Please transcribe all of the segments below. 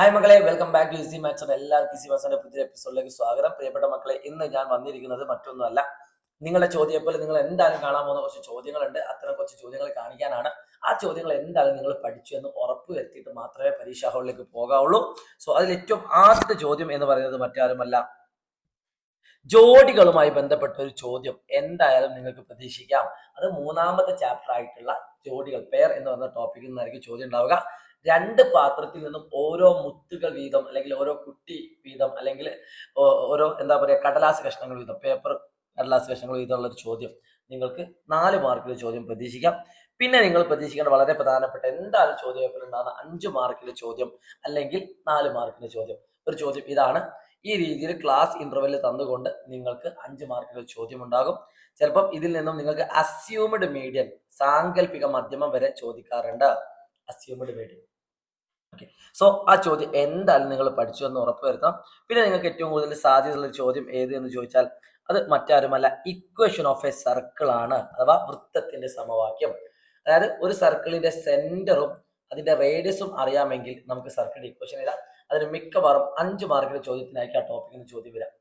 Hi മക്കളെ. Welcome back to easy മാച്ചർ എല്ലാവർക്കും ഇസി മാത്സിന്റെ പുതിയ എപ്പിസോഡിലേക്ക് സ്വാഗതം. പ്രിയപ്പെട്ട മക്കളെ ഇന്ന് ഞാൻ വന്നിരിക്കുന്നത് മറ്റൊന്നുമല്ല. നിങ്ങളുടെ ചോദ്യപ്പോലെ നിങ്ങൾ എന്തായാലും കാണാൻ പോകുന്ന കുറച്ച് ചോദ്യങ്ങളുണ്ട്. അത്തരം കുറച്ച് ചോദ്യങ്ങൾ കാണിക്കാനാണ്. ആ ചോദ്യങ്ങൾ എന്തായാലും നിങ്ങൾ പഠിച്ചു എന്ന് ഉറപ്പ് വരുത്തിയിട്ട് മാത്രമേ പരീക്ഷാ ഹാളിലേക്ക് പോകാവുള്ളൂ. സോ അതിൽ ഏറ്റവും ആദ്യത്തെ ചോദ്യം എന്ന് പറയുന്നത് മറ്റാരുമല്ല. ജോഡികളുമായി ബന്ധപ്പെട്ട ഒരു ചോദ്യം എന്തായാലും നിങ്ങൾക്ക് പ്രതീക്ഷിക്കാം. അത് മൂന്നാമത്തെ ചാപ്റ്റർ ആയിട്ടുള്ള ജോഡികൾ പേർ എന്ന് പറഞ്ഞ ടോപ്പിക്കിൽ നിന്നായിരിക്കും ചോദ്യം ഉണ്ടാവുക. രണ്ട് പാത്രത്തിൽ നിന്നും ഓരോ മുത്തുകൾ വീതം അല്ലെങ്കിൽ ഓരോ കുട്ടി വീതം അല്ലെങ്കിൽ ഓരോ എന്താ പറയുക കടലാസ് കഷ്ണങ്ങൾ വീതം പേപ്പർ കടലാസ് കഷ്ണങ്ങൾ വീതമുള്ള ഒരു ചോദ്യം. നിങ്ങൾക്ക് നാല് മാർക്കിൽ ചോദ്യം പ്രതീക്ഷിക്കാം. പിന്നെ നിങ്ങൾ പ്രതീക്ഷിക്കേണ്ട വളരെ പ്രധാനപ്പെട്ട എന്താണ് ചോദ്യ പേപ്പറിൽ ഉണ്ടാകുന്ന അഞ്ച് മാർക്കിലെ ചോദ്യം അല്ലെങ്കിൽ നാല് മാർക്കിന്റെ ചോദ്യം? ഒരു ചോദ്യം ഇതാണ്. ഈ രീതിയിൽ ക്ലാസ് ഇന്റർവെല്ലിൽ തന്നുകൊണ്ട് നിങ്ങൾക്ക് അഞ്ച് മാർക്കിന്റെ ചോദ്യം ഉണ്ടാകും. ചിലപ്പം ഇതിൽ നിന്നും നിങ്ങൾക്ക് അസ്യൂംഡ് മീഡിയം സാങ്കല്പിക മധ്യമം വരെ ചോദിക്കാറുണ്ട്. അസ്യൂംഡ് മീഡിയം ഓക്കെ സോ ആ ചോദ്യം എന്തായാലും നിങ്ങൾ പഠിച്ചു എന്ന് ഉറപ്പുവരുത്താം പിന്നെ നിങ്ങൾക്ക് ഏറ്റവും കൂടുതൽ സാധ്യതയുള്ള ചോദ്യം ഏത് എന്ന് ചോദിച്ചാൽ അത് മറ്റാരുമല്ല ഇക്വേഷൻ ഓഫ് എ സർക്കിൾ ആണ്. അഥവാ വൃത്തത്തിന്റെ സമവാക്യം. അതായത് ഒരു സർക്കിളിന്റെ സെന്ററും അതിന്റെ റേഡിയസും അറിയാമെങ്കിൽ നമുക്ക് സർക്കിൾ ഇക്വേഷൻ ഇടാം അതിന് മിക്കവാറും അഞ്ച് മാർക്കിന്റെ ചോദ്യത്തിനായിരിക്കും ആ ടോപ്പിക്കിൽ നിന്ന് ചോദ്യം വരാം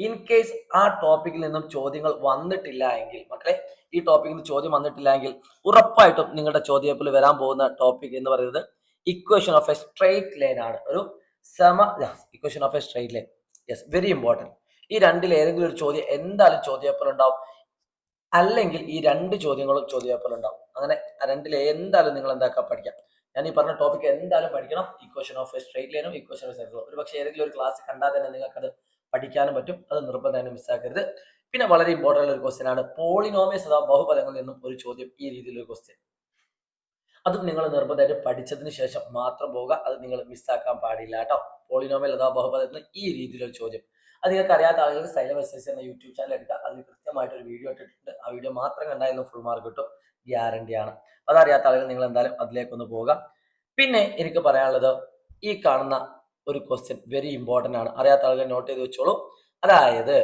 ഇൻ കേസ് ആ ടോപ്പിക്കിൽ നിന്നും ചോദ്യങ്ങൾ വന്നിട്ടില്ല എങ്കിൽ മക്കളെ ഈ ടോപ്പിക്കിൽ നിന്ന് ചോദ്യം വന്നിട്ടില്ല എങ്കിൽ ഉറപ്പായിട്ടും നിങ്ങളുടെ ചോദ്യപ്പിൽ വരാൻ പോകുന്ന ടോപ്പിക് എന്ന് പറയുന്നത് equation of a straight line ആണ്. ഒരു സമ equation of a straight line yes very important ഈ രണ്ടിൽ ഏതെങ്കിലും ഒരു ചോദ്യം എന്തായാലും ചോദ്യപേപ്പർ ഉണ്ടാവും. അല്ലെങ്കിൽ ഈ രണ്ട് ചോദ്യങ്ങളും ചോദ്യപേപ്പറിൽ ഉണ്ടാവും അങ്ങനെ രണ്ടിൽ എന്തായാലും നിങ്ങൾ എന്താക്കാൻ പഠിക്കാം. ഞാൻ ഈ പറഞ്ഞ ടോപ്പിക് എന്തായാലും പഠിക്കണം. ഇക്വേഷൻ ഓഫ് എ സ്ട്രെയിറ്റ് ലൈനും ഇക്വേഷൻ ഓഫ് സർക്കിളും ഒരു പക്ഷേ ഏതെങ്കിലും ഒരു ക്ലാസ് കണ്ടാൽ തന്നെ നിങ്ങൾക്ക് അത് പഠിക്കാനും പറ്റും. അത് നിർബന്ധമായും മിസ്സാക്കരുത് പിന്നെ വളരെ ഇമ്പോർട്ടന്റ് ഒരു ക്വസ്റ്റ്യൻ ആണ്. പോളിനോമിയസ് അഥവാ ബഹുപദങ്ങളിൽ നിന്നും ഒരു ചോദ്യം ഈ രീതിയിലൊരു ക്വസ്റ്റ്യൻ അതും നിങ്ങൾ നിർബന്ധമായിട്ട് പഠിച്ചതിന് ശേഷം മാത്രം പോവുക. അത് നിങ്ങൾ മിസ്സാക്കാൻ പാടില്ല കേട്ടോ. പോളിനോമിയൽ അഥവാ ബഹുപദത്തിൽ ഈ രീതിയിലൊരു ചോദ്യം. അത് നിങ്ങൾക്ക് അറിയാത്ത ആളുകൾ സൈലം എസ് എസ് എന്ന യൂട്യൂബ് ചാനൽ എടുക്കുക. അതിൽ കൃത്യമായിട്ട് ഒരു വീഡിയോ ഇട്ടിട്ടുണ്ട്. ആ വീഡിയോ മാത്രം കണ്ടായിരുന്നു ഫുൾ മാർക്ക് കിട്ടും. ഗ്യാരണ്ടി ആണ്. അതറിയാത്ത ആളുകൾ നിങ്ങൾ എന്തായാലും അതിലേക്കൊന്ന് പോവുക. പിന്നെ എനിക്ക് പറയാനുള്ളത് ഈ കാണുന്ന ഒരു ക്വസ്റ്റ്യൻ വെരി ഇമ്പോർട്ടന്റ് ആണ്. അറിയാത്ത ആളുകൾ നോട്ട് ചെയ്ത് വെച്ചോളൂ. അതായത്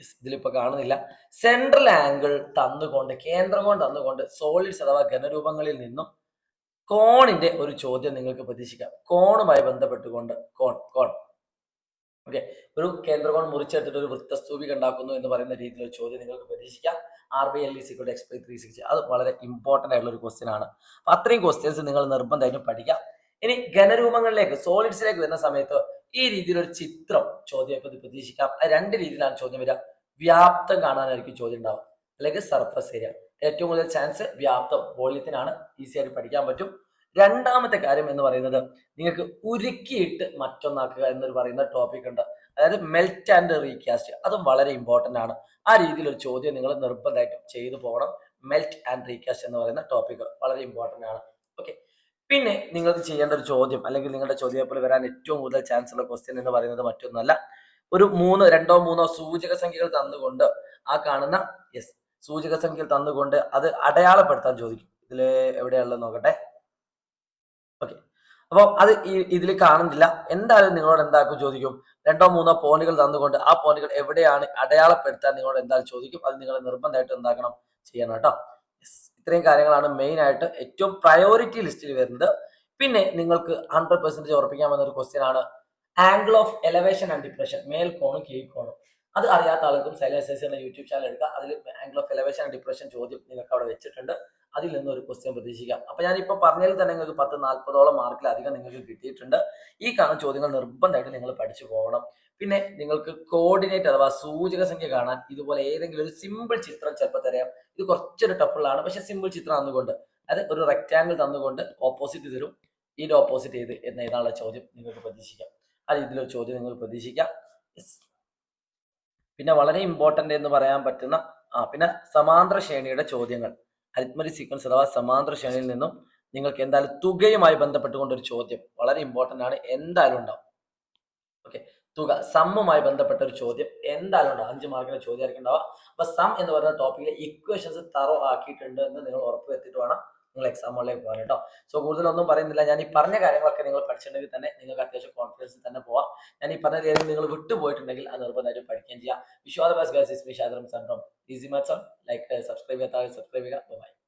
ഇതിലിപ്പോൾ ഇതിലിപ്പോ കാണുന്നില്ല. സെൻട്രൽ ആംഗിൾ തന്നുകൊണ്ട് കേന്ദ്രം കൊണ്ട് തന്നുകൊണ്ട് സോളിഡ്സ് അഥവാ ഘനരൂപങ്ങളിൽ നിന്നും കോണിന്റെ ഒരു ചോദ്യം നിങ്ങൾക്ക് പ്രതീക്ഷിക്കാം. കോണുമായി ബന്ധപ്പെട്ടുകൊണ്ട് കോൺ കോൺ. ഓക്കെ ഒരു കേന്ദ്രകോൺ മുറിച്ചെടുത്തിട്ട് ഒരു വൃത്തസ്തൂപിക ഉണ്ടാക്കുന്നു എന്ന് പറയുന്ന രീതിയിൽ ഒരു ചോദ്യം നിങ്ങൾക്ക് പ്രതീക്ഷിക്കാം. R B L E sequel x pi three six അത് വളരെ ഇമ്പോർട്ടന്റ് ആയിട്ടുള്ള ഒരു ക്വസ്റ്റ്യൻ ആണ്. അപ്പൊ അത്രയും ക്വസ്റ്റ്യൻസ് നിങ്ങൾ നിർബന്ധമായിട്ടും പഠിക്കാം. ഇനി ഘനരൂപങ്ങളിലേക്ക് സോളിഡ്സിലേക്ക് വരുന്ന സമയത്ത് ഈ രീതിയിലൊരു ചിത്രം ചോദ്യം പ്രതീക്ഷിക്കാം. ആ രണ്ട് രീതിയിലാണ് ചോദ്യം വരിക. വ്യാപ്തം കാണാനായിരിക്കും ചോദ്യം ഉണ്ടാവും അല്ലെങ്കിൽ സർഫസ് ഏരിയ ഏറ്റവും കൂടുതൽ ചാൻസ് വ്യാപ്തം വോള്യത്തിനാണ്. ഈസി ആയിട്ട് പഠിക്കാൻ പറ്റും. രണ്ടാമത്തെ കാര്യം എന്ന് പറയുന്നത് നിങ്ങൾക്ക് ഉരുക്കിയിട്ട് മറ്റൊന്നാക്കുക എന്ന് പറയുന്ന ടോപ്പിക് ഉണ്ട്. അതായത് മെൽറ്റ് ആൻഡ് റീകാസ്റ്റ് അതും വളരെ ഇമ്പോർട്ടന്റ് ആണ്. ആ രീതിയിൽ ഒരു ചോദ്യം നിങ്ങൾ നിർബന്ധമായിട്ടും ചെയ്തു പോകണം. മെൽറ്റ് ആൻഡ് റീകാസ്റ്റ് എന്ന് പറയുന്ന ടോപ്പിക് വളരെ ഇമ്പോർട്ടന്റ് ആണ്. ഓക്കെ പിന്നെ നിങ്ങൾക്ക് ചെയ്യേണ്ട ഒരു ചോദ്യം അല്ലെങ്കിൽ നിങ്ങളുടെ ചോദ്യത്തിൽ വരാൻ ഏറ്റവും കൂടുതൽ ചാൻസ് ഉള്ള ക്വസ്റ്റ്യൻ എന്ന് പറയുന്നത് മറ്റൊന്നല്ല ഒരു മൂന്ന് രണ്ടോ മൂന്നോ സൂചക സംഖ്യകൾ തന്നുകൊണ്ട് ആ കാണുന്ന യെസ് സൂചക സംഖ്യകൾ തന്നുകൊണ്ട് അത് അടയാളപ്പെടുത്താൻ ചോദിക്കും. ഇതിൽ എവിടെയുള്ളത് നോക്കട്ടെ. ഓക്കെ അപ്പോൾ അത് ഇതിൽ കാണുന്നില്ല. എന്തായാലും നിങ്ങളോട് എന്താക്കും ചോദിക്കും. രണ്ടോ മൂന്നോ പോയിന്റുകൾ തന്നുകൊണ്ട് ആ പോയിന്റുകൾ എവിടെയാണ് അടയാളപ്പെടുത്താൻ നിങ്ങളോട് എന്തായാലും ചോദിക്കും. അത് നിങ്ങൾ നിർബന്ധമായിട്ട് എന്താക്കണം ചെയ്യണം കേട്ടോ. ഇത്രയും കാര്യങ്ങളാണ് മെയിൻ ആയിട്ട് ഏറ്റവും പ്രയോറിറ്റി ലിസ്റ്റിൽ വരുന്നത്. പിന്നെ നിങ്ങൾക്ക് ഹൺഡ്രഡ് പെർസെന്റേജ് ഉറപ്പിക്കാൻ വന്ന ഒരു ക്വസ്റ്റ്യൻ ആണ്. Angle of elevation and depression മേൽ കോണും കീഴ് കോണും. അത് അറിയാത്ത ആൾക്കും സൈലൻസ് യൂട്യൂബ് ചാനൽ എടുക്കുക അതിൽ angle of elevation and depression ചോദ്യം നിങ്ങൾക്ക് അവിടെ വെച്ചിട്ടുണ്ട്. അതിൽ നിന്ന് ഒരു ക്വസ്റ്റ്യൻ പ്രതീക്ഷിക്കാം. അപ്പൊ ഇപ്പൊ പറഞ്ഞതിൽ തന്നെ നിങ്ങൾക്ക് പത്ത് നാൽപ്പതോളം മാർക്കിലധികം നിങ്ങൾക്ക് കിട്ടിയിട്ടുണ്ട്. ഈ കാണുന്ന ചോദ്യങ്ങൾ നിർബന്ധമായിട്ട് നിങ്ങൾ പഠിച്ചു പോകണം. പിന്നെ നിങ്ങൾക്ക് കോർഡിനേറ്റ് അഥവാ സൂചക സംഖ്യ കാണാൻ ഇതുപോലെ ഏതെങ്കിലും ഒരു സിമ്പിൾ ചിത്രം ചിലപ്പോൾ തരാം. ഇത് കുറച്ചൊരു ടഫുള്ളാണ് പക്ഷെ സിമ്പിൾ ചിത്രം തന്നുകൊണ്ട് അത് ഒരു റെക്റ്റാങ്കിൾ തന്നുകൊണ്ട് ഓപ്പോസിറ്റ് തരും. ഇതിന്റെ ഓപ്പോസിറ്റ് ചെയ്ത് എന്ന് ഏതാണുള്ള ചോദ്യം നിങ്ങൾക്ക് പ്രതീക്ഷിക്കാം. ആ രീതിയിലൊരു ചോദ്യം നിങ്ങൾ പ്രതീക്ഷിക്കാം. പിന്നെ വളരെ ഇമ്പോർട്ടന്റ് എന്ന് പറയാൻ പറ്റുന്ന ആ പിന്നെ സമാന്തര ശ്രേണിയുടെ ചോദ്യങ്ങൾ. അരിത്മറ്റിക് സീക്വൻസ് അഥവാ സമാന്തര ശ്രേണിയിൽ നിന്നും നിങ്ങൾക്ക് എന്തായാലും തുകയുമായി ബന്ധപ്പെട്ടുകൊണ്ട് ഒരു ചോദ്യം വളരെ ഇമ്പോർട്ടന്റ് ആണ്. എന്തായാലും ഉണ്ടാവും. ഓക്കെ തുക സമ്മുമായി ബന്ധപ്പെട്ട ഒരു ചോദ്യം എന്തായാലും ഉണ്ടാവും. അഞ്ച് മാർക്കിന്റെ ചോദ്യമായിരിക്കും ഉണ്ടാവുക. അപ്പൊ സം എന്ന് പറയുന്ന ടോപ്പിക്കിലെ ഇക്വേഷൻസ് തറോ ആക്കിയിട്ടുണ്ട് എന്ന് നിങ്ങൾ ഉറപ്പ് വരുത്തിയിട്ട് വേണം. നിങ്ങൾ എക്സാം ഹോളിലേക്ക് പോകാൻ കേട്ടോ. സോ കൂടുതലൊന്നും പറയുന്നില്ല. ഞാൻ ഈ പറഞ്ഞ കാര്യങ്ങളൊക്കെ നിങ്ങൾ പഠിച്ചിട്ടുണ്ടെങ്കിൽ തന്നെ നിങ്ങൾക്ക് അത്യാവശ്യം കോൺഫിഡൻസ് തന്നെ പോവാം. ഞാൻ ഈ പറഞ്ഞ രീതിയിൽ നിങ്ങൾ വിട്ടുപോയിട്ടുണ്ടെങ്കിൽ അത് നിർബന്ധമായിട്ട് പഠിക്കുകയും ചെയ്യാം. സംഭവം ഈസി മാത്സം ലൈക്ക് സബ്സ്ക്രൈബ് ചെയ്യാത്ത സബ്സ്ക്രൈബ് ചെയ്യുക. ബൈ